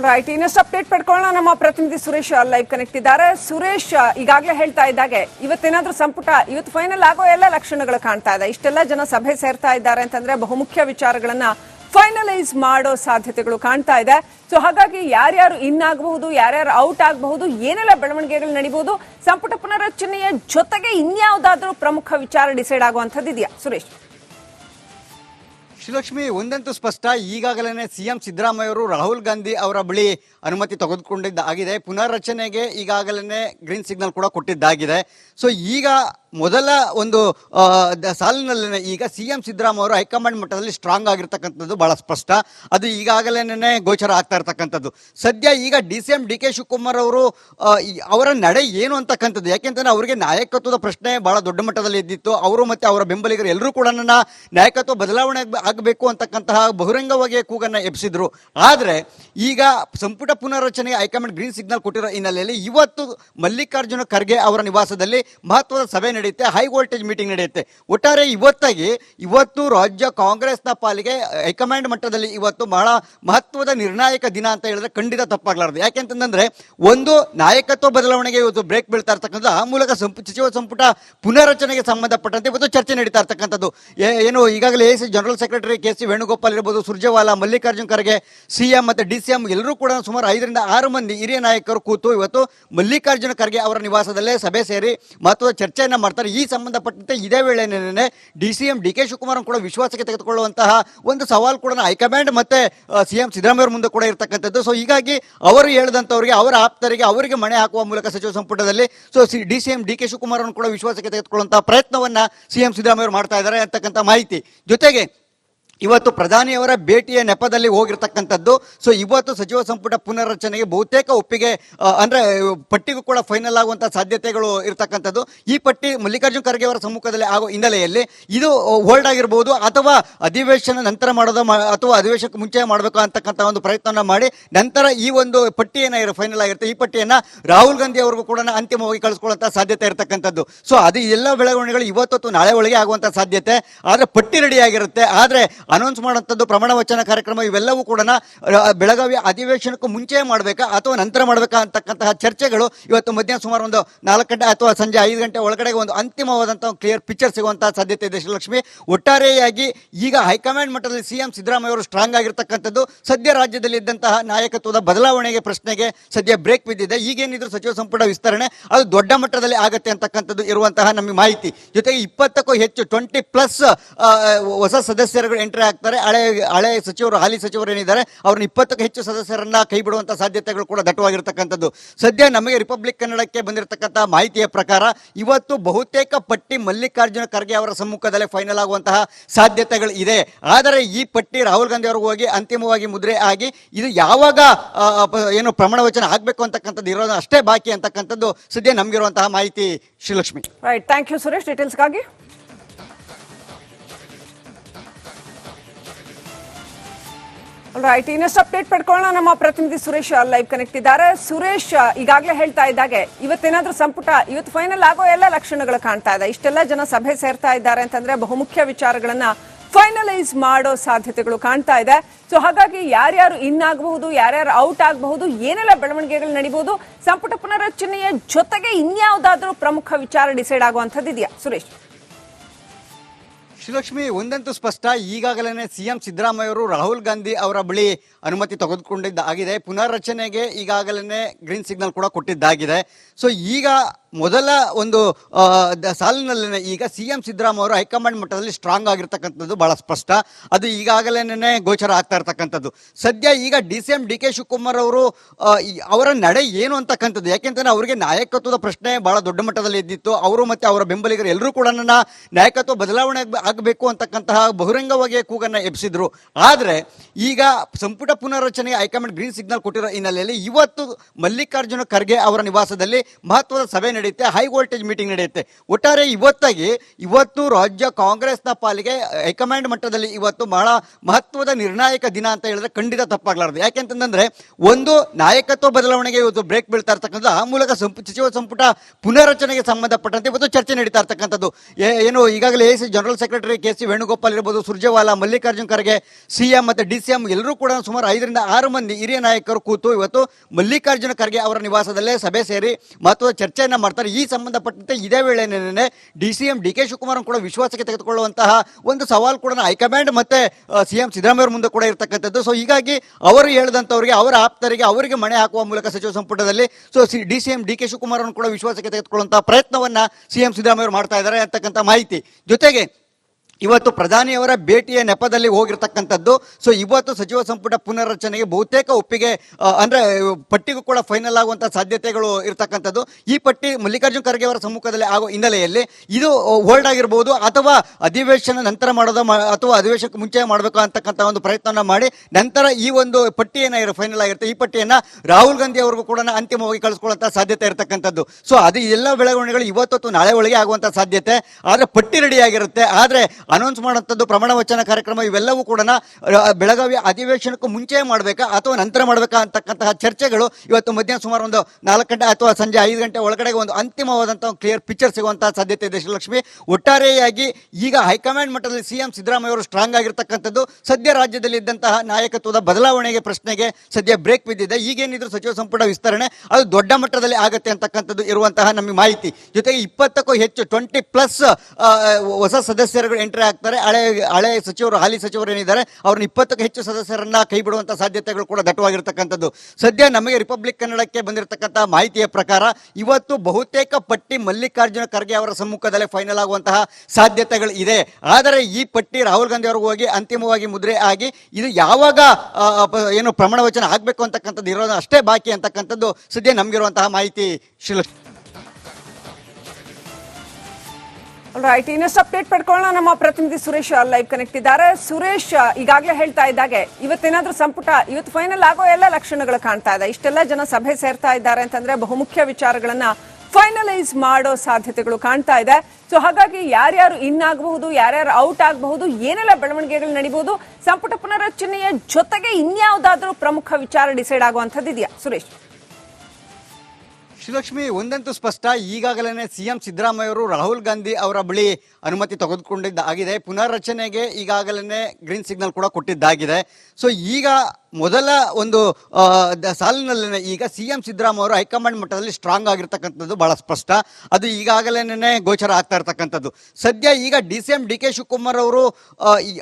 Right ಇನ್ನಷ್ಟು update ಪಡ್ಕೊಳ್ಳೋಣ. ನಮ್ಮ ಪ್ರತಿನಿಧಿ ಸುರೇಶ್ ಲೈವ್ ಕನೆಕ್ಟ್ ಇದ್ದಾರೆ. ಸುರೇಶ್, ಈಗಾಗಲೇ ಹೇಳ್ತಾ ಇದ್ದಾಗೆ, ಇವತ್ತೇನಾದ್ರೂ ಸಂಪುಟ, ಇವತ್ತು ಫೈನಲ್ ಆಗೋ ಎಲ್ಲ ಲಕ್ಷಣಗಳು ಕಾಣ್ತಾ ಇದೆ. ಇಷ್ಟೆಲ್ಲ ಜನ ಸಭೆ ಸೇರ್ತಾ ಇದ್ದಾರೆ ಅಂತಂದ್ರೆ ಬಹುಮುಖ್ಯ ವಿಚಾರಗಳನ್ನ ಫೈನಲೈಸ್ ಮಾಡೋ ಸಾಧ್ಯತೆಗಳು ಕಾಣ್ತಾ ಇದೆ. ಸೊ ಹಾಗಾಗಿ ಯಾರ್ಯಾರು ಇನ್ ಆಗಬಹುದು, ಯಾರ್ಯಾರು ಔಟ್ ಆಗಬಹುದು, ಏನೆಲ್ಲ ಬೆಳವಣಿಗೆಗಳು ನಡೀಬಹುದು, ಸಂಪುಟ ಪುನರಚನೆಯ ಜೊತೆಗೆ ಇನ್ಯಾವುದಾದ್ರೂ ಪ್ರಮುಖ ವಿಚಾರ ಡಿಸೈಡ್ ಆಗುವಂಥದ್ದು ಇದೆಯಾ ಸುರೇಶ್. ಶ್ರೀಲಕ್ಷ್ಮಿ ಒಂದಂತೂ ಸ್ಪಷ್ಟ. ಈಗಾಗಲೇ ಸಿಎಂ ಸಿದ್ದರಾಮಯ್ಯ ಅವರು ರಾಹುಲ್ ಗಾಂಧಿ ಅವರ ಬಳಿ ಅನುಮತಿ ತೆಗೆದುಕೊಂಡಿದ್ದಾಗಿದೆ. ಪುನರ್ರಚನೆಗೆ ಈಗಾಗಲೇ ಗ್ರೀನ್ ಸಿಗ್ನಲ್ ಕೂಡ ಕೊಟ್ಟಿದ್ದಾಗಿದೆ. ಸೊ ಈಗ ಮೊದಲ ಒಂದು ಸಾಲಿನಲ್ಲಿ ಈಗ ಸಿಎಂ ಸಿದ್ದರಾಮಯ್ಯ ಅವರು ಹೈಕಮಾಂಡ್ ಮಟ್ಟದಲ್ಲಿ ಸ್ಟ್ರಾಂಗ್ ಆಗಿರ್ತಕ್ಕಂಥದ್ದು ಬಹಳ ಸ್ಪಷ್ಟ. ಅದು ಈಗಾಗಲೇ ಗೋಚರ ಆಗ್ತಾ ಇರ್ತಕ್ಕಂಥದ್ದು. ಸದ್ಯ ಈಗ D C M, D K Shivakumar ಅವರು ಅವರ ನಡೆ ಏನು ಅಂತಕ್ಕಂಥದ್ದು? ಯಾಕೆಂತಂದ್ರೆ ಅವರಿಗೆ ನಾಯಕತ್ವದ ಪ್ರಶ್ನೆ ಬಹಳ ದೊಡ್ಡ ಮಟ್ಟದಲ್ಲಿ ಇದ್ದಿತ್ತು ಅವರು ಮತ್ತೆ ಅವರ ಬೆಂಬಲಿಗರು ಎಲ್ಲರೂ ಕೂಡ ನನ್ನ ನಾಯಕತ್ವ ಬದಲಾವಣೆ ಆಗಬೇಕು ಅಂತಕ್ಕಂತಹ ಬಹಿರಂಗವಾಗಿ ಕೂಗನ್ನ ಎಬ್ಬಿಸಿದ್ರು ಆದರೆ ಈಗ ಸಂಪುಟ ಪುನರ್ರಚನೆಗೆ ಹೈಕಮಾಂಡ್ ಗ್ರೀನ್ ಸಿಗ್ನಲ್ ಕೊಟ್ಟಿರೋ ಹಿನ್ನೆಲೆಯಲ್ಲಿ ಇವತ್ತು ಮಲ್ಲಿಕಾರ್ಜುನ ಖರ್ಗೆ ಅವರ ನಿವಾಸದಲ್ಲಿ ಮಹತ್ವದ ಸಭೆ ನಡೆಯುತ್ತೆ ಹೈ ವೋಲ್ಟೇಜ್ ಮೀಟಿಂಗ್ ನಡೆಯುತ್ತೆ. ಒಟ್ಟಾರೆ ಇವತ್ತಾಗಿ ಇವತ್ತು ರಾಜ್ಯ ಕಾಂಗ್ರೆಸ್ನ ಪಾಲಿಗೆ ಹೈಕಮಾಂಡ್ ಮಟ್ಟದಲ್ಲಿ ಇವತ್ತು ಬಹಳ ಮಹತ್ವದ ನಿರ್ಣಾಯಕ ದಿನ ಅಂತ ಹೇಳಿದ್ರೆ ಖಂಡಿತ ತಪ್ಪಾಗಲಾರದು. ಯಾಕೆಂತಂದ್ರೆ ಒಂದು ನಾಯಕತ್ವ ಬದಲಾವಣೆಗೆ ಇವತ್ತು ಬ್ರೇಕ್ ಬೀಳ್ತಾ ಇರ್ತಕ್ಕಂಥದ್ದು ಆ ಮೂಲಕ ಸಚಿವ ಸಂಪುಟ ಪುನರ್ರಚನೆಗೆ ಸಂಬಂಧಪಟ್ಟಂತೆ ಇವತ್ತು ಚರ್ಚೆ ನಡೀತಾ ಇರ್ತಕ್ಕಂಥದ್ದು. ಏನು ಈಗಾಗಲೇ A C general secretary K C Venugopal ಇರ್ಬೋದು, ಸುರ್ಜೇವಾಲಾ, ಮಲ್ಲಿಕಾರ್ಜುನ್ ಖರ್ಗೆ, ಸಿ ಎಂ ಮತ್ತು ಡಿ ಸಿ ಎಂ ಎಲ್ಲರೂ ಕೂಡ ಸುಮಾರು ಐದರಿಂದ ಆರು ಮಂದಿ ಹಿರಿಯ ನಾಯಕರು ಕೂತು ಇವತ್ತು ಮಲ್ಲಿಕಾರ್ಜುನ ಖರ್ಗೆ ಅವರ ನಿವಾಸದಲ್ಲೇ ಸಭೆ ಸೇರಿ ಮಹತ್ವದ ಚರ್ಚೆಯನ್ನು ಮಾಡ್ತಾರೆ. ಈ ಸಂಬಂಧಪಟ್ಟಂತೆ ಇದೇ ವೇಳೆನೇ D C M D K Shivakumar ಕೂಡ ವಿಶ್ವಾಸಕ್ಕೆ ತೆಗೆದುಕೊಳ್ಳುವಂತಹ ಒಂದು ಸವಾಲು ಕೂಡ ಹೈಕಮಾಂಡ್ ಮತ್ತೆ ಸಿ ಎಂ ಸಿದ್ದರಾಮಯ್ಯ ಮುಂದೆ ಕೂಡ ಇರತಕ್ಕಂಥದ್ದು. ಸೊ ಹೀಗಾಗಿ ಅವರು ಹೇಳಿದಂಥವ್ರಿಗೆ, ಅವರ ಆಪ್ತರಿಗೆ ಅವರಿಗೆ ಮಣೆ ಹಾಕುವ ಮೂಲಕ ಸಚಿವ ಸಂಪುಟದಲ್ಲಿ so, D C M D K Shivakumar ಕೂಡ ವಿಶ್ವಾಸಕ್ಕೆ ತೆಗೆದುಕೊಳ್ಳುವಂತಹ ಪ್ರಯತ್ನವನ್ನ ಸಿ ಎಂ ಸಿದ್ದರಾಮಯ್ಯ ಮಾಡ್ತಾ ಇದ್ದಾರೆ ಅಂತಕ್ಕಂಥ ಮಾಹಿತಿ. ಜೊತೆಗೆ ಇವತ್ತು ಪ್ರಧಾನಿಯವರ ಭೇಟಿಯ ನೆಪದಲ್ಲಿ ಹೋಗಿರ್ತಕ್ಕಂಥದ್ದು. ಸೊ ಇವತ್ತು ಸಚಿವ ಸಂಪುಟ ಪುನರ್ರಚನೆಗೆ ಬಹುತೇಕ ಒಪ್ಪಿಗೆ ಅಂದರೆ ಪಟ್ಟಿಗೂ ಕೂಡ ಫೈನಲ್ ಆಗುವಂಥ ಸಾಧ್ಯತೆಗಳು ಇರತಕ್ಕಂಥದ್ದು. ಈ ಪಟ್ಟಿ ಮಲ್ಲಿಕಾರ್ಜುನ್ ಖರ್ಗೆ ಅವರ ಸಮ್ಮುಖದಲ್ಲಿ ಆಗೋ ಹಿನ್ನೆಲೆಯಲ್ಲಿ ಇದು ಹೋಲ್ಡ್ ಆಗಿರ್ಬೋದು ಅಥವಾ ಅಧಿವೇಶನ ನಂತರ ಮಾಡೋದು ಅಥವಾ ಅಧಿವೇಶನಕ್ಕೆ ಮುಂಚೆ ಮಾಡಬೇಕು ಅಂತಕ್ಕಂಥ ಒಂದು ಪ್ರಯತ್ನವನ್ನು ಮಾಡಿ, ನಂತರ ಈ ಒಂದು ಪಟ್ಟಿ ಏನಾಗಿರೋ ಫೈನಲ್ ಆಗಿರುತ್ತೆ. ಈ ಪಟ್ಟಿಯನ್ನ ರಾಹುಲ್ ಗಾಂಧಿ ಅವ್ರಿಗೂ ಕೂಡ ಅಂತಿಮವಾಗಿ ಕಳಿಸ್ಕೊಳ್ಳುವಂಥ ಸಾಧ್ಯತೆ ಇರತಕ್ಕಂಥದ್ದು. ಸೊ ಅದು ಎಲ್ಲ ಬೆಳವಣಿಗೆಗಳು ಇವತ್ತು ನಾಳೆ ಒಳಗೆ ಆಗುವಂಥ ಸಾಧ್ಯತೆ. ಆದ್ರೆ ಪಟ್ಟಿ ರೆಡಿ ಆಗಿರುತ್ತೆ. ಆದ್ರೆ ಅನೌನ್ಸ್ ಮಾಡುವಂಥದ್ದು ಪ್ರಮಾಣ ವಚನ ಕಾರ್ಯಕ್ರಮ ಇವೆಲ್ಲವೂ ಕೂಡ ಬೆಳಗಾವಿ ಅಧಿವೇಶನಕ್ಕೂ ಮುಂಚೆ ಮಾಡಬೇಕಾ ಅಥವಾ ನಂತರ ಮಾಡಬೇಕಾ ಅಂತಕ್ಕಂತಹ ಚರ್ಚೆಗಳು ಇವತ್ತು ಮಧ್ಯಾಹ್ನ ಸುಮಾರು ಒಂದು ನಾಲ್ಕು ಗಂಟೆ ಅಥವಾ ಸಂಜೆ ಐದು ಗಂಟೆ ಒಳಗಡೆ ಒಂದು ಅಂತಿಮವಾದಂಥ ಕ್ಲಿಯರ್ ಪಿಕ್ಚರ್ ಸಿಗುವಂತಹ ಸಾಧ್ಯತೆ ಇದೆ ಶ್ರೀಲಕ್ಷ್ಮಿ ಒಟ್ಟಾರೆಯಾಗಿ ಈಗ ಹೈಕಮಾಂಡ್ ಮಟ್ಟದಲ್ಲಿ ಸಿಎಂ ಸಿದ್ದರಾಮಯ್ಯ ಅವರು ಸ್ಟ್ರಾಂಗ್ ಆಗಿರ್ತಕ್ಕಂಥದ್ದು, ಸದ್ಯ ರಾಜ್ಯದಲ್ಲಿ ಇದ್ದಂತಹ ನಾಯಕತ್ವದ ಬದಲಾವಣೆಗೆ, ಪ್ರಶ್ನೆಗೆ ಸದ್ಯ ಬ್ರೇಕ್ ಬಿದ್ದಿದೆ. ಈಗೇನಿದ್ರು ಸಚಿವ ಸಂಪುಟ ವಿಸ್ತರಣೆ, ಅದು ದೊಡ್ಡ ಮಟ್ಟದಲ್ಲಿ ಆಗತ್ತೆ ಅಂತಕ್ಕಂಥದ್ದು ಇರುವಂತಹ ನಮಗೆ ಮಾಹಿತಿ. ಜೊತೆಗೆ ಇಪ್ಪತ್ತಕ್ಕೂ ಹೆಚ್ಚು ಟ್ವೆಂಟಿ ಪ್ಲಸ್ ಹೊಸ ಸದಸ್ಯರುಗಳು ಎಂಟ್ರಿ ಆಗ್ತಾರೆ, ಹಳೆ ಹಳೆ ಸಚಿವರು, ಹಾಲಿ ಸಚಿವರು ಏನಿದ್ದಾರೆ, ಅವ್ರನ್ನ ಇಪ್ಪತ್ತಕ್ಕೂ ಹೆಚ್ಚು ಸದಸ್ಯರನ್ನ ಕೈ ಬಿಡುವಂತಹ ಸಾಧ್ಯತೆಗಳು ಕೂಡ ದಟ್ಟವಾಗಿರ್ತಕ್ಕಂಥದ್ದು. ಸದ್ಯ ನಮಗೆ ರಿಪಬ್ಲಿಕ್ ಕನ್ನಡಕ್ಕೆ ಬಂದಿರತಕ್ಕಂತಹ ಮಾಹಿತಿಯ ಪ್ರಕಾರ, ಇವತ್ತು ಬಹುತೇಕ ಪಟ್ಟಿ ಮಲ್ಲಿಕಾರ್ಜುನ ಖರ್ಗೆ ಅವರ ಸಮ್ಮುಖದಲ್ಲೇ ಫೈನಲ್ ಆಗುವಂತಹ ಸಾಧ್ಯತೆಗಳು ಇದೆ. ಆದರೆ ಈ ಪಟ್ಟಿ ರಾಹುಲ್ ಗಾಂಧಿ ಅವ್ರಿಗೆ ಹೋಗಿ ಅಂತಿಮವಾಗಿ ಮುದ್ರೆ ಆಗಿ, ಇದು ಯಾವಾಗ ಏನು ಪ್ರಮಾಣ ವಚನ ಆಗಬೇಕು ಅಂತಕ್ಕಂಥದ್ದು ಇರೋದು ಅಷ್ಟೇ ಬಾಕಿ ಅಂತಕ್ಕಂಥದ್ದು ಸದ್ಯ ನಮಗಿರುವಂತಹ ಮಾಹಿತಿ Srilakshmi. Right thank you Suresh ಡೀಟೇಲ್ಸ್ಗಾಗಿ right ಇನ್ನಷ್ಟು ಅಪ್ಡೇಟ್ ಪಡ್ಕೊಳ್ಳೋಣ. ನಮ್ಮ ಪ್ರತಿನಿಧಿ ಸುರೇಶ್ ಲೈವ್ ಕನೆಕ್ಟ್ ಇದ್ದಾರೆ. ಸುರೇಶ್, ಈಗಾಗಲೇ ಹೇಳ್ತಾ ಇದ್ದಾಗೆ, ಇವತ್ತೇನಾದ್ರೂ ಸಂಪುಟ, ಇವತ್ತು ಫೈನಲ್ ಆಗೋ ಎಲ್ಲ ಲಕ್ಷಣಗಳು ಕಾಣ್ತಾ ಇದೆ. ಇಷ್ಟೆಲ್ಲ ಜನ ಸಭೆ ಸೇರ್ತಾ ಇದ್ದಾರೆ ಅಂತಂದ್ರೆ ಬಹುಮುಖ್ಯ ವಿಚಾರಗಳನ್ನ ಫೈನಲೈಸ್ ಮಾಡೋ ಸಾಧ್ಯತೆಗಳು ಕಾಣ್ತಾ ಇದೆ. ಸೊ ಹಾಗಾಗಿ ಯಾರ್ಯಾರು ಇನ್ ಆಗಬಹುದು, ಯಾರ್ಯಾರು ಔಟ್ ಆಗಬಹುದು, ಏನೆಲ್ಲ ಬೆಳವಣಿಗೆಗಳು ನಡೀಬಹುದು, ಸಂಪುಟ ಪುನರಚನೆಯ ಜೊತೆಗೆ ಇನ್ಯಾವುದಾದ್ರೂ ಪ್ರಮುಖ ವಿಚಾರ ಡಿಸೈಡ್ ಆಗುವಂಥದ್ದು ಇದೆಯಾ ಸುರೇಶ್. ಶ್ರೀಲಕ್ಷ್ಮಿ ಒಂದಂತೂ ಸ್ಪಷ್ಟ. ಈಗಾಗಲೇ ಸಿಎಂ ಸಿದ್ದರಾಮಯ್ಯ ಅವರು ರಾಹುಲ್ ಗಾಂಧಿ ಅವರ ಬಳಿ ಅನುಮತಿ ತೆಗೆದುಕೊಂಡಿದ್ದಾಗಿದೆ. ಪುನರ್ರಚನೆಗೆ ಈಗಾಗಲೇ ಗ್ರೀನ್ ಸಿಗ್ನಲ್ ಕೂಡ ಕೊಟ್ಟಿದ್ದಾಗಿದೆ. ಸೊ ಈಗ ಮೊದಲ ಒಂದು ಸಾಲಿನಲ್ಲಿ ಈಗ ಸಿಎಂ ಸಿದ್ದರಾಮಯ್ಯ ಅವರು ಹೈಕಮಾಂಡ್ ಮಟ್ಟದಲ್ಲಿ ಸ್ಟ್ರಾಂಗ್ ಆಗಿರ್ತಕ್ಕಂಥದ್ದು ಬಹಳ ಸ್ಪಷ್ಟ. ಅದು ಈಗಾಗಲೇ ಗೋಚರ ಆಗ್ತಾ ಇರ್ತಕ್ಕಂಥದ್ದು. ಸದ್ಯ ಈಗ D C M, D K Shivakumar ಅವರು ಅವರ ನಡೆ ಏನು ಅಂತಕ್ಕಂಥದ್ದು? ಯಾಕೆಂತಂದ್ರೆ ಅವರಿಗೆ ನಾಯಕತ್ವದ ಪ್ರಶ್ನೆ ಬಹಳ ದೊಡ್ಡ ಮಟ್ಟದಲ್ಲಿ ಇದ್ದಿತ್ತು ಅವರು ಮತ್ತೆ ಅವರ ಬೆಂಬಲಿಗರು ಎಲ್ಲರೂ ಕೂಡ ನನ್ನ ನಾಯಕತ್ವ ಬದಲಾವಣೆ ಆಗಬೇಕು ಅಂತಕ್ಕಂತಹ ಬಹಿರಂಗವಾಗಿ ಕೂಗನ್ನ ಎಬ್ಬಿಸಿದ್ರು ಆದರೆ ಈಗ ಸಂಪುಟ ಪುನರ್ರಚನೆಗೆ ಹೈಕಮಾಂಡ್ ಗ್ರೀನ್ ಸಿಗ್ನಲ್ ಕೊಟ್ಟಿರೋ ಹಿನ್ನೆಲೆಯಲ್ಲಿ ಇವತ್ತು ಮಲ್ಲಿಕಾರ್ಜುನ ಖರ್ಗೆ ಅವರ ನಿವಾಸದಲ್ಲಿ ಮಹತ್ವದ ಸಭೆ ನಡೆಯುತ್ತೆ ಹೈ ವೋಲ್ಟೇಜ್ ಮೀಟಿಂಗ್ ನಡೆಯುತ್ತೆ. ಒಟ್ಟಾರೆ ಇವತ್ತಾಗಿ ಇವತ್ತು ರಾಜ್ಯ ಕಾಂಗ್ರೆಸ್ನ ಪಾಲಿಗೆ ಹೈಕಮಾಂಡ್ ಮಟ್ಟದಲ್ಲಿ ಇವತ್ತು ಬಹಳ ಮಹತ್ವದ ನಿರ್ಣಾಯಕ ದಿನ ಅಂತ ಹೇಳಿದ್ರೆ ಖಂಡಿತ ತಪ್ಪಾಗಲಾರದು. ಯಾಕೆಂತಂದ್ರೆ ಒಂದು ನಾಯಕತ್ವ ಬದಲಾವಣೆಗೆ ಇವತ್ತು ಬ್ರೇಕ್ ಬೀಳ್ತಾ ಇರ್ತಕ್ಕಂಥದ್ದು ಆ ಮೂಲಕ ಸಚಿವ ಸಂಪುಟ ಪುನರ್ರಚನೆಗೆ ಸಂಬಂಧಪಟ್ಟಂತೆ ಇವತ್ತು ಚರ್ಚೆ ನಡೀತಾ ಇರ್ತಕ್ಕಂಥದ್ದು. ಏನು ಈಗಾಗಲೇ A C general secretary K C Venugopal ಇರ್ಬೋದು, ಸುರ್ಜೇವಾಲಾ, ಮಲ್ಲಿಕಾರ್ಜುನ್ ಖರ್ಗೆ ಸಿಎಂ ಮತ್ತೆ ಡಿ ಸಿ ಎಂ ಎಲ್ಲರೂ ಕೂಡ ಸುಮಾರು ಐದರಿಂದ ಆರು ಮಂದಿ ಹಿರಿಯ ನಾಯಕರು ಕೂತು ಇವತ್ತು ಮಲ್ಲಿಕಾರ್ಜುನ ಖರ್ಗೆ ಅವರ ನಿವಾಸದಲ್ಲೇ ಸಭೆ ಸೇರಿ ಮಹತ್ವದ ಚರ್ಚೆಯನ್ನ ಮಾಡ್ತಾರೆ. ಈ ಸಂಬಂಧಪಟ್ಟಂತೆ ಇದೇ ವೇಳೆ ನಿನ್ನೆ D C M D K Shivakumar ಕೂಡ ವಿಶ್ವಾಸಕ್ಕೆ ತೆಗೆದುಕೊಳ್ಳುವಂತಹ ಒಂದು ಸವಾಲು ಕೂಡ ಹೈಕಮಾಂಡ್ ಮತ್ತೆ ಸಿಎಂ ಸಿದ್ದರಾಮಯ್ಯ ಮುಂದೆ ಕೂಡ ಇರತಕ್ಕಂಥದ್ದು. ಸೊ ಹೀಗಾಗಿ ಅವರು ಹೇಳಿದಂಥವರಿಗೆ, ಅವರ ಆಪ್ತರಿಗೆ ಅವರಿಗೆ ಮಣೆ ಹಾಕುವ ಮೂಲಕ ಸಚಿವ ಸಂಪುಟದಲ್ಲಿ so, D C M D K Shivakumar ಕೂಡ ವಿಶ್ವಾಸಕ್ಕೆ ತೆಗೆದುಕೊಳ್ಳುವಂತಹ ಪ್ರಯತ್ನವನ್ನ ಸಿಎಂ ಸಿದ್ದರಾಮಯ್ಯ ಮಾಡ್ತಾ ಇದ್ದಾರೆ ಅಂತಕ್ಕಂಥ ಮಾಹಿತಿ. ಜೊತೆಗೆ ಇವತ್ತು ಪ್ರಧಾನಿಯವರ ಭೇಟಿಯ ನೆಪದಲ್ಲಿ ಹೋಗಿರ್ತಕ್ಕಂಥದ್ದು. ಸೊ ಇವತ್ತು ಸಚಿವ ಸಂಪುಟ ಪುನರ್ರಚನೆಗೆ ಬಹುತೇಕ ಒಪ್ಪಿಗೆ ಅಂದರೆ ಪಟ್ಟಿಗೂ ಕೂಡ ಫೈನಲ್ ಆಗುವಂಥ ಸಾಧ್ಯತೆಗಳು ಇರತಕ್ಕಂಥದ್ದು. ಈ ಪಟ್ಟಿ ಮಲ್ಲಿಕಾರ್ಜುನ್ ಖರ್ಗೆ ಅವರ ಸಮ್ಮುಖದಲ್ಲಿ ಆಗೋ ಹಿನ್ನೆಲೆಯಲ್ಲಿ ಇದು ಹೋಲ್ಡ್ ಆಗಿರ್ಬೋದು ಅಥವಾ ಅಧಿವೇಶನ ನಂತರ ಮಾಡೋದು ಅಥವಾ ಅಧಿವೇಶನಕ್ಕೆ ಮುಂಚೆ ಮಾಡಬೇಕು ಅಂತಕ್ಕಂಥ ಒಂದು ಪ್ರಯತ್ನವನ್ನು ಮಾಡಿ, ನಂತರ ಈ ಒಂದು ಪಟ್ಟಿ ಏನಾಗಿರೋ ಫೈನಲ್ ಆಗಿರುತ್ತೆ. ಈ ಪಟ್ಟಿಯನ್ನ ರಾಹುಲ್ ಗಾಂಧಿ ಅವ್ರಿಗೂ ಕೂಡ ಅಂತಿಮವಾಗಿ ಕಳಿಸ್ಕೊಳ್ಳುವಂಥ ಸಾಧ್ಯತೆ ಇರತಕ್ಕಂಥದ್ದು. ಸೊ ಅದು ಎಲ್ಲ ಬೆಳವಣಿಗೆಗಳು ಇವತ್ತು ನಾಳೆ ಒಳಗೆ ಆಗುವಂಥ ಸಾಧ್ಯತೆ. ಆದರೆ ಪಟ್ಟಿ ರೆಡಿ ಆಗಿರುತ್ತೆ. ಆದ್ರೆ ಅನೌನ್ಸ್ ಮಾಡುವಂಥದ್ದು ಪ್ರಮಾಣ ವಚನ ಕಾರ್ಯಕ್ರಮ ಇವೆಲ್ಲವೂ ಕೂಡ ಬೆಳಗಾವಿ ಅಧಿವೇಶನಕ್ಕೂ ಮುಂಚೆ ಮಾಡಬೇಕಾ ಅಥವಾ ನಂತರ ಮಾಡಬೇಕಾ ಅಂತಕ್ಕಂತಹ ಚರ್ಚೆಗಳು ಇವತ್ತು ಮಧ್ಯಾಹ್ನ ಸುಮಾರು ಒಂದು ನಾಲ್ಕು ಗಂಟೆ ಅಥವಾ ಸಂಜೆ ಐದು ಗಂಟೆ ಒಳಗಡೆ ಒಂದು ಅಂತಿಮವಾದಂಥ ಕ್ಲಿಯರ್ ಪಿಕ್ಚರ್ ಸಿಗುವಂತಹ ಸಾಧ್ಯತೆ ಇದೆ ಶ್ರೀಲಕ್ಷ್ಮಿ ಒಟ್ಟಾರೆಯಾಗಿ ಈಗ ಹೈಕಮಾಂಡ್ ಮಟ್ಟದಲ್ಲಿ ಸಿಎಂ ಸಿದ್ದರಾಮಯ್ಯ ಅವರು ಸ್ಟ್ರಾಂಗ್ ಆಗಿರ್ತಕ್ಕಂಥದ್ದು, ಸದ್ಯ ರಾಜ್ಯದಲ್ಲಿ ಇದ್ದಂತಹ ನಾಯಕತ್ವದ ಬದಲಾವಣೆಗೆ, ಪ್ರಶ್ನೆಗೆ ಸದ್ಯ ಬ್ರೇಕ್ ಬಿದ್ದಿದೆ. ಈಗೇನಿದ್ರು ಸಚಿವ ಸಂಪುಟ ವಿಸ್ತರಣೆ, ಅದು ದೊಡ್ಡ ಮಟ್ಟದಲ್ಲಿ ಆಗುತ್ತೆ ಅಂತಕ್ಕಂಥದ್ದು ಇರುವಂತಹ ನಮಗೆ ಮಾಹಿತಿ. ಜೊತೆಗೆ ಇಪ್ಪತ್ತಕ್ಕೂ ಹೆಚ್ಚು ಟ್ವೆಂಟಿ ಪ್ಲಸ್ ಹೊಸ ಸದಸ್ಯರುಗಳು ಎಂಟ್ರಿ ಆಗ್ತಾರೆ, ಹಳೆ ಹಳೆ ಸಚಿವರು, ಹಾಲಿ ಸಚಿವರು ಏನಿದ್ದಾರೆ, ಅವ್ರನ್ನ ಇಪ್ಪತ್ತಕ್ಕೂ ಹೆಚ್ಚು ಸದಸ್ಯರನ್ನ ಕೈ ಬಿಡುವಂತಹ ಸಾಧ್ಯತೆಗಳು ಕೂಡ ದಟ್ಟವಾಗಿರ್ತಕ್ಕಂಥದ್ದು. ಸದ್ಯ ನಮಗೆ ರಿಪಬ್ಲಿಕ್ ಕನ್ನಡಕ್ಕೆ ಬಂದಿರತಕ್ಕಂತಹ ಮಾಹಿತಿಯ ಪ್ರಕಾರ ಇವತ್ತು ಬಹುತೇಕ ಪಟ್ಟಿ ಮಲ್ಲಿಕಾರ್ಜುನ ಖರ್ಗೆ ಅವರ ಸಮ್ಮುಖದಲ್ಲೇ ಫೈನಲ್ ಆಗುವಂತಹ ಸಾಧ್ಯತೆಗಳು ಇದೆ. ಆದರೆ ಈ ಪಟ್ಟಿ ರಾಹುಲ್ ಗಾಂಧಿ ಅವ್ರಿಗೆ ಹೋಗಿ ಅಂತಿಮವಾಗಿ ಮುದ್ರೆ ಆಗಿ ಇದು ಯಾವಾಗ ಏನು ಪ್ರಮಾಣ ವಚನ ಆಗಬೇಕು ಅಂತಕ್ಕಂಥದ್ದು ಇರೋದು ಅಷ್ಟೇ ಬಾಕಿ ಅಂತಕ್ಕಂಥದ್ದು ಸದ್ಯ ನಮಗಿರುವಂತಹ ಮಾಹಿತಿ. ಶ್ರೀಲಕ್ಷ್ಮಿ ರೈಟ್ ಇನ್ನಷ್ಟು ಅಪ್ಡೇಟ್ ಪಡ್ಕೊಳ್ಳೋಣ. ನಮ್ಮ ಪ್ರತಿನಿಧಿ ಸುರೇಶ್ ಲೈವ್ ಕನೆಕ್ಟ್ ಇದ್ದಾರೆ. ಸುರೇಶ್, ಈಗಾಗಲೇ ಹೇಳ್ತಾ ಇದ್ದಾಗೆ, ಇವತ್ತೇನಾದ್ರೂ ಸಂಪುಟ, ಇವತ್ತು ಫೈನಲ್ ಆಗೋ ಎಲ್ಲ ಲಕ್ಷಣಗಳು ಕಾಣ್ತಾ ಇದೆ. ಇಷ್ಟೆಲ್ಲ ಜನ ಸಭೆ ಸೇರ್ತಾ ಇದ್ದಾರೆ ಅಂತಂದ್ರೆ ಬಹುಮುಖ್ಯ ವಿಚಾರಗಳನ್ನ ಫೈನಲೈಸ್ ಮಾಡೋ ಸಾಧ್ಯತೆಗಳು ಕಾಣ್ತಾ ಇದೆ. ಸೊ ಹಾಗಾಗಿ ಯಾರ್ಯಾರು ಇನ್ ಆಗಬಹುದು, ಯಾರ್ಯಾರು ಔಟ್ ಆಗಬಹುದು, ಏನೆಲ್ಲ ಬೆಳವಣಿಗೆಗಳು ನಡೀಬಹುದು, ಸಂಪುಟ ಪುನರಚನೆಯ ಜೊತೆಗೆ ಇನ್ಯಾವುದಾದ್ರೂ ಪ್ರಮುಖ ವಿಚಾರ ಡಿಸೈಡ್ ಆಗುವಂಥದ್ದು ಇದೆಯಾ ಸುರೇಶ್. ಶ್ರೀಲಕ್ಷ್ಮಿ ಒಂದಂತೂ ಸ್ಪಷ್ಟ. ಈಗಾಗಲೇ ಸಿಎಂ ಸಿದ್ದರಾಮಯ್ಯ ಅವರು ರಾಹುಲ್ ಗಾಂಧಿ ಅವರ ಬಳಿ ಅನುಮತಿ ತೆಗೆದುಕೊಂಡಿದ್ದಾಗಿದೆ. ಪುನರ್ರಚನೆಗೆ ಈಗಾಗಲೇ ಗ್ರೀನ್ ಸಿಗ್ನಲ್ ಕೂಡ ಕೊಟ್ಟಿದ್ದಾಗಿದೆ. ಸೊ ಈಗ ಮೊದಲ ಒಂದು ಸಾಲಿನಲ್ಲಿ ಈಗ ಸಿಎಂ ಸಿದ್ದರಾಮಯ್ಯ ಅವರು ಹೈಕಮಾಂಡ್ ಮಟ್ಟದಲ್ಲಿ ಸ್ಟ್ರಾಂಗ್ ಆಗಿರ್ತಕ್ಕಂಥದ್ದು ಬಹಳ ಸ್ಪಷ್ಟ. ಅದು ಈಗಾಗಲೇ ಗೋಚರ ಆಗ್ತಾ ಇರ್ತಕ್ಕಂಥದ್ದು. ಸದ್ಯ ಈಗ D C M, D K Shivakumar ಅವರು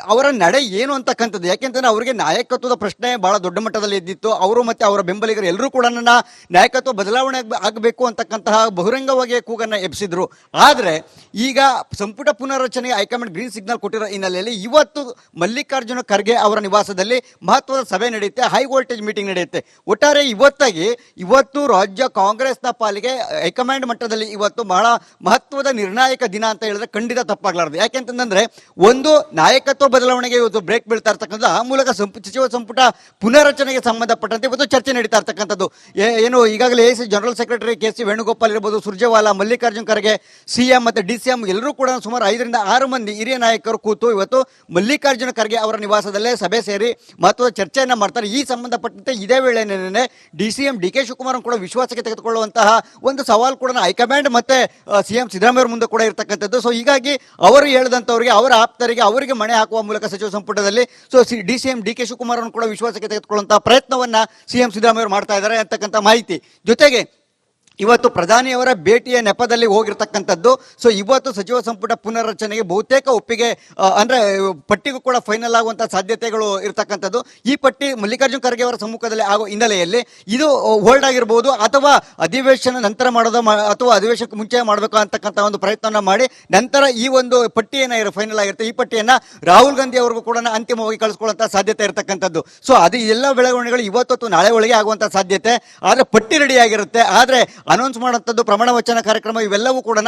ಅವರ ನಡೆ ಏನು ಅಂತಕ್ಕಂಥದ್ದು? ಯಾಕೆಂತಂದ್ರೆ ಅವರಿಗೆ ನಾಯಕತ್ವದ ಪ್ರಶ್ನೆ ಬಹಳ ದೊಡ್ಡ ಮಟ್ಟದಲ್ಲಿ ಇದ್ದಿತ್ತು ಅವರು ಮತ್ತೆ ಅವರ ಬೆಂಬಲಿಗರು ಎಲ್ಲರೂ ಕೂಡ ನನ್ನ ನಾಯಕತ್ವ ಬದಲಾವಣೆ ಆಗ್- ಆಗಬೇಕು ಅಂತಕ್ಕಂತಹ ಬಹಿರಂಗವಾಗಿ ಕೂಗನ್ನ ಎಬ್ಬಿಸಿದ್ರು ಆದರೆ ಈಗ ಸಂಪುಟ ಪುನರ್ರಚನೆಗೆ ಹೈಕಮಾಂಡ್ ಗ್ರೀನ್ ಸಿಗ್ನಲ್ ಕೊಟ್ಟಿರೋ ಹಿನ್ನೆಲೆಯಲ್ಲಿ ಇವತ್ತು ಮಲ್ಲಿಕಾರ್ಜುನ ಖರ್ಗೆ ಅವರ ನಿವಾಸದಲ್ಲಿ ಮಹತ್ವದ ಸಭೆ ನಡೆಯುತ್ತೆ ಹೈ ವೋಲ್ಟೇಜ್ ಮೀಟಿಂಗ್ ನಡೆಯುತ್ತೆ. ಒಟ್ಟಾರೆ ಇವತ್ತಾಗಿ ಇವತ್ತು ರಾಜ್ಯ ಕಾಂಗ್ರೆಸ್ನ ಪಾಲಿಗೆ ಹೈಕಮಾಂಡ್ ಮಟ್ಟದಲ್ಲಿ ಇವತ್ತು ಬಹಳ ಮಹತ್ವದ ನಿರ್ಣಾಯಕ ದಿನ ಅಂತ ಹೇಳಿದ್ರೆ ಖಂಡಿತ ತಪ್ಪಾಗಲಾರದು. ಯಾಕೆಂತಂದ್ರೆ ಒಂದು ನಾಯಕತ್ವ ಬದಲಾವಣೆಗೆ ಇವತ್ತು ಬ್ರೇಕ್ ಬೀಳ್ತಾ ಇರ್ತಕ್ಕಂಥದ್ದು ಆ ಮೂಲಕ ಸಚಿವ ಸಂಪುಟ ಪುನರ್ರಚನೆಗೆ ಸಂಬಂಧಪಟ್ಟಂತೆ ಇವತ್ತು ಚರ್ಚೆ ನಡೀತಾ ಇರ್ತಕ್ಕಂಥದ್ದು. ಏನು ಈಗಾಗಲೇ A C general secretary K C Venugopal ಇರ್ಬೋದು, ಸುರ್ಜೇವಾಲಾ, ಮಲ್ಲಿಕಾರ್ಜುನ್ ಖರ್ಗೆ ಸಿಎಂ ಮತ್ತು ಡಿ ಸಿ ಎಂ ಎಲ್ಲರೂ ಕೂಡ ಸುಮಾರು ಐದರಿಂದ ಆರು ಮಂದಿ ಹಿರಿಯ ನಾಯಕರು ಕೂತು ಇವತ್ತು ಮಲ್ಲಿಕಾರ್ಜುನ ಖರ್ಗೆ ಅವರ ನಿವಾಸದಲ್ಲೇ ಸಭೆ ಸೇರಿ ಮಹತ್ವದ ಚರ್ಚೆಯನ್ನ ಮಾಡ್ತಾರೆ. ಈ ಸಂಬಂಧಪಟ್ಟಂತೆ ಇದೇ ವೇಳೆ ನಿನ್ನೆ D C M D K Shivakumar ಕೂಡ ವಿಶ್ವಾಸಕ್ಕೆ ತೆಗೆದುಕೊಳ್ಳುವಂತಹ ಒಂದು ಸವಾಲು ಕೂಡ ಹೈಕಮಾಂಡ್ ಮತ್ತೆ ಸಿಎಂ ಸಿದ್ದರಾಮಯ್ಯ ಮುಂದೆ ಕೂಡ ಇರತಕ್ಕಂಥದ್ದು. ಸೊ ಹೀಗಾಗಿ ಅವರು ಹೇಳಿದಂಥವ್ರಿಗೆ, ಅವರ ಆಪ್ತರಿಗೆ ಅವರಿಗೆ ಮಣೆ ಹಾಕುವ ಮೂಲಕ ಸಚಿವ ಸಂಪುಟದಲ್ಲಿ so, D C M D K Shivakumar ಕೂಡ ವಿಶ್ವಾಸಕ್ಕೆ ತೆಗೆದುಕೊಳ್ಳುವಂತಹ ಪ್ರಯತ್ನವನ್ನ ಸಿಎಂ ಸಿದ್ದರಾಮಯ್ಯ ಮಾಡ್ತಾ ಇದ್ದಾರೆ ಅಂತಕ್ಕಂಥ ಮಾಹಿತಿ. ಜೊತೆಗೆ ಇವತ್ತು ಪ್ರಧಾನಿಯವರ ಭೇಟಿಯ ನೆಪದಲ್ಲಿ ಹೋಗಿರ್ತಕ್ಕಂಥದ್ದು. ಸೊ ಇವತ್ತು ಸಚಿವ ಸಂಪುಟ ಪುನರ್ರಚನೆಗೆ ಬಹುತೇಕ ಒಪ್ಪಿಗೆ ಅಂದರೆ ಪಟ್ಟಿಗೂ ಕೂಡ ಫೈನಲ್ ಆಗುವಂಥ ಸಾಧ್ಯತೆಗಳು ಇರತಕ್ಕಂಥದ್ದು. ಈ ಪಟ್ಟಿ ಮಲ್ಲಿಕಾರ್ಜುನ್ ಖರ್ಗೆ ಅವರ ಸಮ್ಮುಖದಲ್ಲಿ ಆಗೋ ಹಿನ್ನೆಲೆಯಲ್ಲಿ ಇದು ಹೋಲ್ಡ್ ಆಗಿರ್ಬೋದು ಅಥವಾ ಅಧಿವೇಶನ ನಂತರ ಮಾಡೋದು ಅಥವಾ ಅಧಿವೇಶನಕ್ಕೆ ಮುಂಚೆ ಮಾಡಬೇಕು ಅಂತಕ್ಕಂಥ ಒಂದು ಪ್ರಯತ್ನವನ್ನು ಮಾಡಿ, ನಂತರ ಈ ಒಂದು ಪಟ್ಟಿ ಏನಾಗಿರೋ ಫೈನಲ್ ಆಗಿರುತ್ತೆ. ಈ ಪಟ್ಟಿಯನ್ನ ರಾಹುಲ್ ಗಾಂಧಿ ಅವ್ರಿಗೂ ಕೂಡ ಅಂತಿಮವಾಗಿ ಕಳಿಸ್ಕೊಳ್ಳುವಂಥ ಸಾಧ್ಯತೆ ಇರತಕ್ಕಂಥದ್ದು. ಸೊ ಅದು ಎಲ್ಲ ಬೆಳವಣಿಗೆಗಳು ಇವತ್ತು ನಾಳೆ ಒಳಗೆ ಆಗುವಂಥ ಸಾಧ್ಯತೆ. ಆದರೆ ಪಟ್ಟಿ ರೆಡಿ ಆಗಿರುತ್ತೆ. ಆದ್ರೆ ಅನೌನ್ಸ್ ಮಾಡುವಂಥದ್ದು ಪ್ರಮಾಣ ವಚನ ಕಾರ್ಯಕ್ರಮ ಇವೆಲ್ಲವೂ ಕೂಡ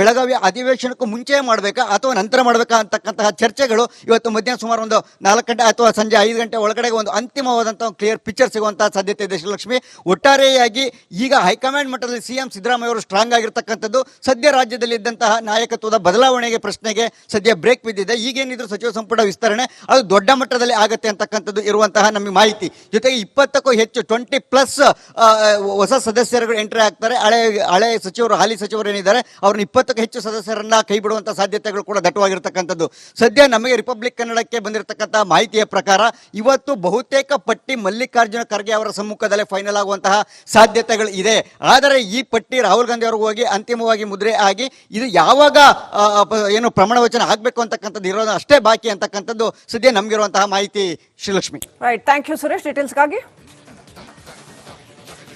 ಬೆಳಗಾವಿ ಅಧಿವೇಶನಕ್ಕೂ ಮುಂಚೆ ಮಾಡಬೇಕಾ ಅಥವಾ ನಂತರ ಮಾಡಬೇಕಾ ಅಂತಕ್ಕಂತಹ ಚರ್ಚೆಗಳು ಇವತ್ತು ಮಧ್ಯಾಹ್ನ ಸುಮಾರು ಒಂದು ನಾಲ್ಕು ಗಂಟೆ ಅಥವಾ ಸಂಜೆ ಐದು ಗಂಟೆ ಒಳಗಡೆ ಒಂದು ಅಂತಿಮವಾದಂಥ ಕ್ಲಿಯರ್ ಪಿಕ್ಚರ್ ಸಿಗುವಂತಹ ಸಾಧ್ಯತೆ ಇದೆ ಶ್ರೀಲಕ್ಷ್ಮಿ ಒಟ್ಟಾರೆಯಾಗಿ ಈಗ ಹೈಕಮಾಂಡ್ ಮಟ್ಟದಲ್ಲಿ ಸಿಎಂ ಸಿದ್ದರಾಮಯ್ಯ ಅವರು ಸ್ಟ್ರಾಂಗ್ ಆಗಿರ್ತಕ್ಕಂಥದ್ದು, ಸದ್ಯ ರಾಜ್ಯದಲ್ಲಿ ಇದ್ದಂತಹ ನಾಯಕತ್ವದ ಬದಲಾವಣೆಗೆ, ಪ್ರಶ್ನೆಗೆ ಸದ್ಯ ಬ್ರೇಕ್ ಬಿದ್ದಿದೆ. ಈಗೇನಿದ್ರು ಸಚಿವ ಸಂಪುಟ ವಿಸ್ತರಣೆ, ಅದು ದೊಡ್ಡ ಮಟ್ಟದಲ್ಲಿ ಆಗತ್ತೆ ಅಂತಕ್ಕಂಥದ್ದು ಇರುವಂತಹ ನಮಗೆ ಮಾಹಿತಿ. ಜೊತೆಗೆ ಇಪ್ಪತ್ತಕ್ಕೂ ಹೆಚ್ಚು ಟ್ವೆಂಟಿ ಪ್ಲಸ್ ಹೊಸ ಸದಸ್ಯರುಗಳು ಎಂಟ್ರಿ ಮುಖ್ಯಮಂತ್ರಿ ಆಗ್ತಾರೆ, ಹಳೆ ಹಳೆ ಸಚಿವರು, ಹಾಲಿ ಸಚಿವರು ಏನಿದ್ದಾರೆ, ಅವ್ರನ್ನ ಇಪ್ಪತ್ತಕ್ಕೂ ಹೆಚ್ಚು ಸದಸ್ಯರನ್ನ ಕೈ ಬಿಡುವಂತ ಸಾಧ್ಯತೆಗಳು ಕೂಡ ದಟ್ಟವಾಗಿರ್ತಕ್ಕಂಥದ್ದು. ಸದ್ಯ ನಮಗೆ ರಿಪಬ್ಲಿಕ್ ಕನ್ನಡಕ್ಕೆ ಬಂದಿರತಕ್ಕಂಥ ಮಾಹಿತಿಯ ಪ್ರಕಾರ, ಇವತ್ತು ಬಹುತೇಕ ಪಟ್ಟಿ ಮಲ್ಲಿಕಾರ್ಜುನ ಖರ್ಗೆ ಅವರ ಸಮ್ಮುಖದಲ್ಲೇ ಫೈನಲ್ ಆಗುವಂತಹ ಸಾಧ್ಯತೆಗಳು ಇದೆ. ಆದರೆ ಈ ಪಟ್ಟಿ ರಾಹುಲ್ ಗಾಂಧಿ ಅವ್ರಿಗೆ ಹೋಗಿ ಅಂತಿಮವಾಗಿ ಮುದ್ರೆ ಆಗಿ, ಇದು ಯಾವಾಗ ಏನು ಪ್ರಮಾಣ ವಚನ ಆಗಬೇಕು ಅಂತಕ್ಕಂಥದ್ದು ಇರೋದು ಅಷ್ಟೇ ಬಾಕಿ ಅಂತಕ್ಕಂಥದ್ದು ಸದ್ಯ ನಮಗಿರುವಂತಹ ಮಾಹಿತಿ Srilakshmi. Right thank you Suresh ಡೀಟೇಲ್ಸ್ಗಾಗಿ